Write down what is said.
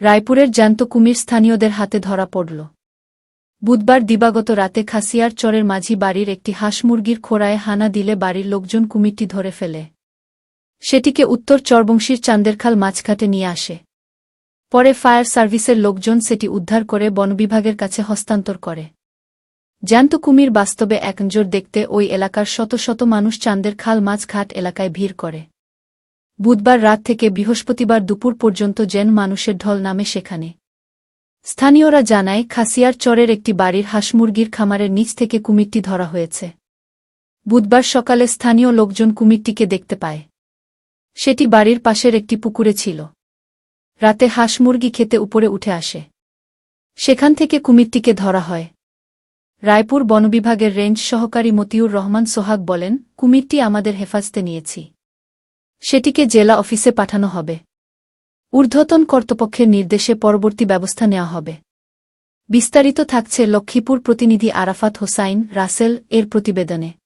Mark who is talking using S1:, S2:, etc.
S1: রায়পুরের জ্যান্ত কুমির স্থানীয়দের হাতে ধরা পড়ল। বুধবার দিবাগত রাতে খাসিয়ার চরের মাঝি বাড়ির একটি হাঁস মুরগির খোড়ায় হানা দিলে বাড়ির লোকজন কুমিরটি ধরে ফেলে। সেটিকে উত্তর চরবংশীর চান্দেরখাল মাছঘাটে নিয়ে আসে। পরে ফায়ার সার্ভিসের লোকজন সেটি উদ্ধার করে বনবিভাগের কাছে হস্তান্তর করে। জ্যান্ত কুমির বাস্তবে একনজোর দেখতে ওই এলাকার শত শত মানুষ চান্দের খাল মাছঘাট এলাকায় ভিড় করে। বুধবার রাত থেকে বৃহস্পতিবার দুপুর পর্যন্ত জেন মানুষের ঢল নামে সেখানে। স্থানীয়রা জানায়, খাসিয়ার চরের একটি বাড়ির হাঁসমুরগির খামারের নিচ থেকে কুমিরটি ধরা হয়েছে। বুধবার সকালে স্থানীয় লোকজন কুমিরটিকে দেখতে পায়। সেটি বাড়ির পাশের একটি পুকুরে ছিল। রাতে হাঁস মুরগি খেতে উপরে উঠে আসে। সেখান থেকে কুমিরটিকে ধরা হয়। রায়পুর বনবিভাগের রেঞ্জ সহকারী মতিউর রহমান সোহাগ বলেন, কুমিরটি আমাদের হেফাজতে নিয়েছি। সেটিকে জেলা অফিসে পাঠানো হবে। ঊর্ধ্বতন কর্তৃপক্ষের নির্দেশে পরবর্তী ব্যবস্থা নেওয়া হবে। বিস্তারিত থাকছে লক্ষ্মীপুর প্রতিনিধি আরাফাত হোসাইন, রাসেল, এর প্রতিবেদনে।